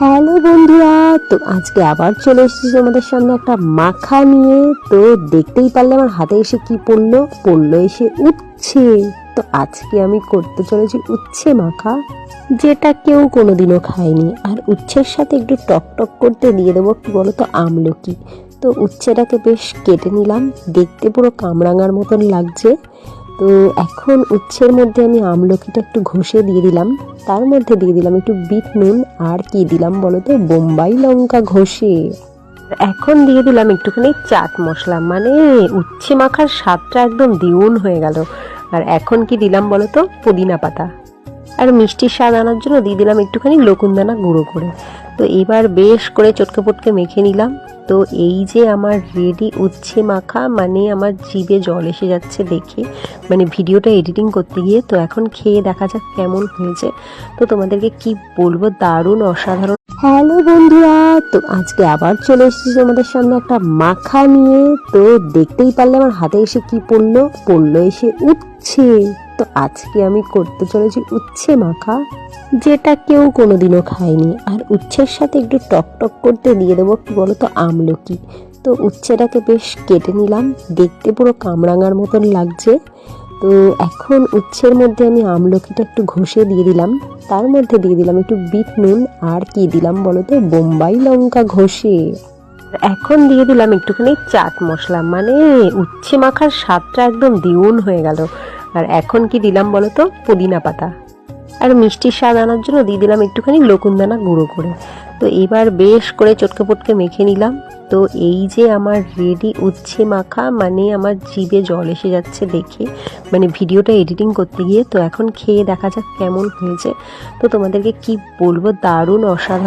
Hello বন্ধুরা, তো আজকে আবার চলে এসেছি তোমাদের সামনে একটা মাখা নিয়ে। তো দেখতেই পারলে আমার হাতে এসে কি পড়ল? পড়ল এসে উচ্ছে। তো আজকে আমি করতে চলেছি উচ্ছে মাখা, যেটা কেউ কোনোদিনও খায়নি। আর উচ্ছের সাথে একটু টক টক করতে দিয়ে দেবো, কি বলো তো আমলকি। তো উচ্ছেটাকে বেশ কেটে নিলাম, দেখতে পুরো কামরাঙার মতন লাগছে। তো এখন উচ্ছের মধ্যে আমি আমলকিটা একটু ঘষে দিয়ে দিলাম। তার মধ্যে দিয়ে দিলাম একটু বিট নুন আর কি দিলাম বলো তো বোম্বাই লঙ্কা ঘষে। এখন দিয়ে দিলাম একটুখানি চাট মশলা। মানে উচ্ছে মাখার স্বাদটা একদম দ্বিগুণ হয়ে গেল। আর এখন কি দিলাম বলো তো পুদিনা পাতা। আর মিষ্টির স্বাদ আনার জন্য দিয়ে দিলাম একটুখানি লকুনদানা গুঁড়ো করে। তো এবার বেশ করে চটকে পটকে মেখে নিলাম। তো এই যে আমার রেডি উচ্ছে মাখা মানে আমার জিভে জল এসে যাচ্ছে দেখে মানে ভিডিওটা এডিটিং করতে গিয়ে, তো এখন খেয়ে দেখা যাক কেমন হয়েছে। তো তোমাদেরকে কি বলব, দারুণ অসাধারণ। হ্যালো বন্ধুরা, তো আজকে আবার চলে এসেছি তোমাদের সামনে একটা মাখা নিয়ে। তো দেখতেই পারলে আমার হাতে এসে কি পড়ল? পড়ল এসে উচ্ছে। তো আজকে আমি করতে চলেছি উচ্ছে মাখা, যেটা কেউ কোনোদিনও খায়নি। আর উচ্ছের সাথে একটু টক টক করতে দিয়ে দেবো, কি বলো তো আমলকি। তো উচ্ছেটাকে বেশ কেটে নিলাম, দেখতে পুরো কামরাঙার মতন লাগছে। তো এখন উচ্ছের মধ্যে আমি আমলকিটা একটু ঘষে দিয়ে দিলাম। তার মধ্যে দিয়ে দিলাম একটু বিট নুন, আর কি দিলাম বলো তো বোম্বাই লঙ্কা ঘষে। এখন দিয়ে দিলাম একটুখানি চাট মশলা মানে উচ্ছে মাখার স্বাদটা একদম দ্বিগুণ হয়ে গেল। আর এখন কি দিলাম বলো তো পুদিনা পাতা। আর মিষ্টির স্বাদ আনার জন্য দিয়ে দিলাম একটুখানি লকুনদানা গুঁড়ো করে। তো এবার বেশ করে চটকে পটকে মেখে নিলাম। তো এই যে আমার রেডি উচ্ছে মাখা মানে আমার জিভে জল এসে যাচ্ছে দেখে মানে ভিডিওটা এডিটিং করতে গিয়ে, তো এখন খেয়ে দেখা যাক কেমন হয়েছে। তো তোমাদেরকে কি বলব? দারুণ অসাধারণ